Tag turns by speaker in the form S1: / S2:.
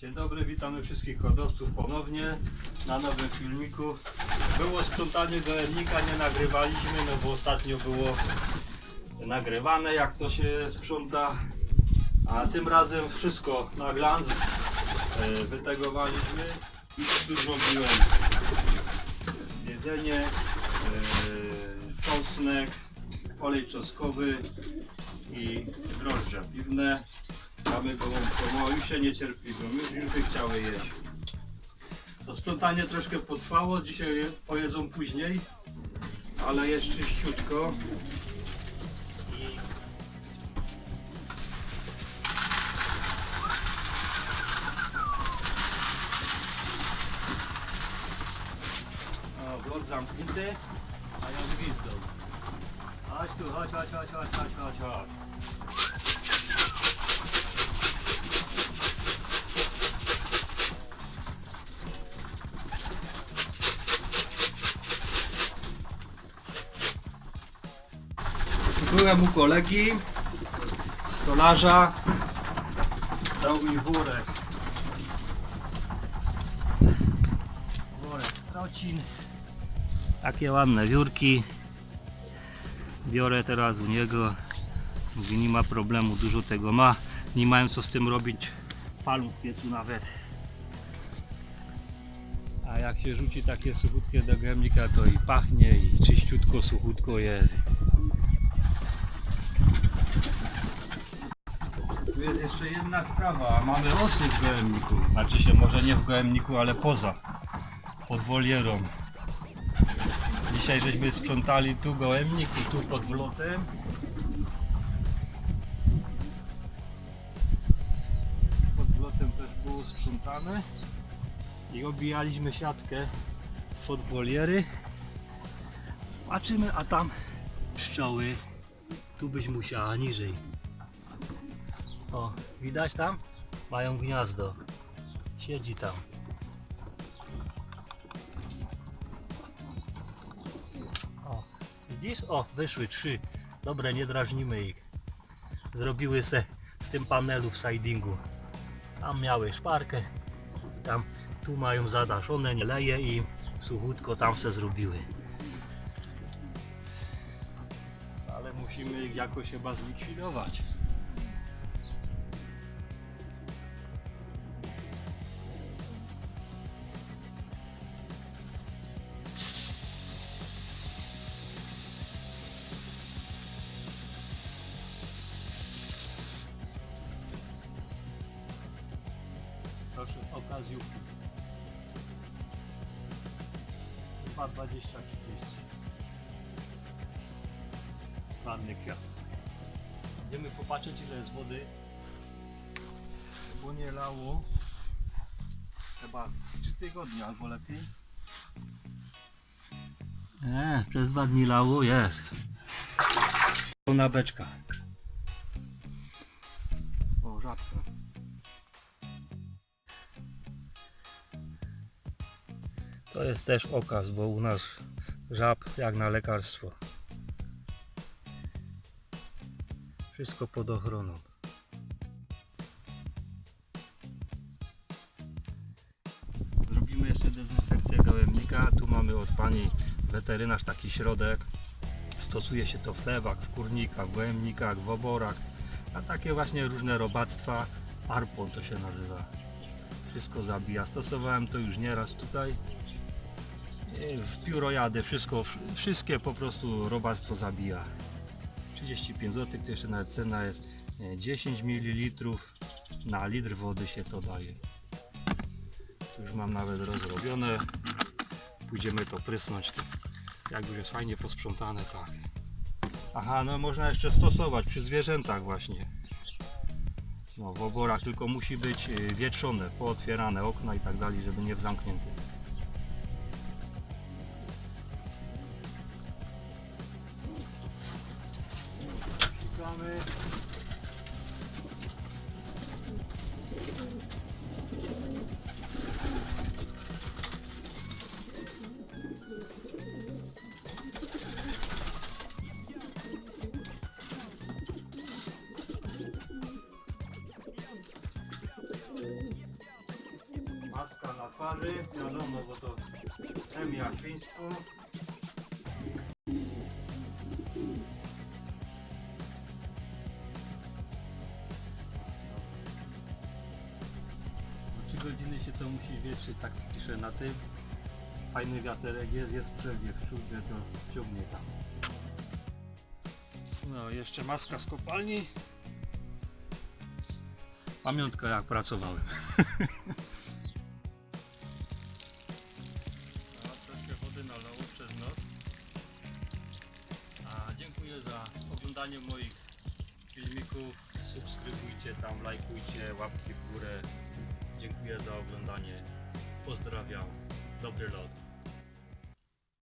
S1: Dzień dobry, witamy wszystkich hodowców ponownie na nowym filmiku. Było sprzątanie gołębnika, nie nagrywaliśmy, no bo ostatnio było nagrywane jak to się sprząta. A tym razem wszystko na glans e, wytegowaliśmy i tu zrobiłem jedzenie, e, czosnek, olej czosnkowy i drożdże piwne. Mamy gołąbką, no już się nie cierpliwią, już, już by chciały jeść. To sprzątanie troszkę potrwało, dzisiaj je- pojedzą później, ale jest czyściutko. O, blok zamknięty, a ja gwizdą. Chodź tu, chodź, chodź, chodź, chodź, chodź, chodź, Byłem u kolegi, stolarza, dał mi worek. Worek trocin. Takie ładne wiórki. Biorę teraz u niego. Mówi, nie ma problemu, dużo tego ma. Nie mają co z tym robić. Palą w piecu nawet. A jak się rzuci takie suchutkie do gębnika, to i pachnie, i czyściutko, suchutko jest. Tu jest jeszcze jedna sprawa. Mamy osy w gołębniku. Znaczy się może nie w gołębniku, ale poza. Pod wolierą. Dzisiaj żeśmy sprzątali tu gołębnik i tu pod wlotem. Pod wlotem też było sprzątane. I obijaliśmy siatkę spod woliery. Patrzymy, a tam pszczoły. Tu byś musiała niżej. O, widać tam? Mają gniazdo. Siedzi tam. O, widzisz? O, wyszły trzy. Dobre, nie drażnimy ich. Zrobiły se z tym panelu w sidingu. Tam miały szparkę. Tam, tu mają zadaszone, nie leje i suchutko tam se zrobiły. Ale musimy ich jakoś chyba zlikwidować. Proszę okazjówki. Chyba 20 30. Ładny kwiat. Idziemy popatrzeć ile jest wody. Bo nie lało. Chyba z 3 tygodnie albo lepiej. Nie, przez dwa dni lało jest. Pełna beczka. O, żabka. To jest też okaz, bo u nas żab jak na lekarstwo. Wszystko pod ochroną. Zrobimy jeszcze dezynfekcję gołębnika. Tu mamy od pani weterynarz taki środek. Stosuje się to w chlewach, w kurnikach, w gołębnikach, w oborach. A takie właśnie różne robactwa. Arpon to się nazywa. Wszystko zabija. Stosowałem to już nieraz tutaj. E, W piórojady wszystko, wsz- wszystkie po prostu robactwo zabija. 35 zł, to jeszcze nawet cena jest e, 10 ml na litr wody się to daje. Już mam nawet rozrobione. Pójdziemy to prysnąć. Jak już jest fajnie posprzątane, tak. Aha, no można jeszcze stosować przy zwierzętach właśnie. No w oborach tylko musi być e, wietrzone, pootwierane okna i tak dalej, żeby nie w zamkniętych. Szukamy. waży, wiadomo, bo to chemia, świństwo. 3 godziny się to musi wietrzyć, tak piszę na tym. Fajny wiaterek jest, jest przebieg w śrubie, to ciągnie tam. No, jeszcze maska z kopalni. Pamiątka jak pracowałem. A troszkę wody nalało przez noc. A dziękuję za oglądanie moich filmików. Subskrybujcie tam, lajkujcie, łapki w górę. Dziękuję za oglądanie. Pozdrawiam. Dobry lot.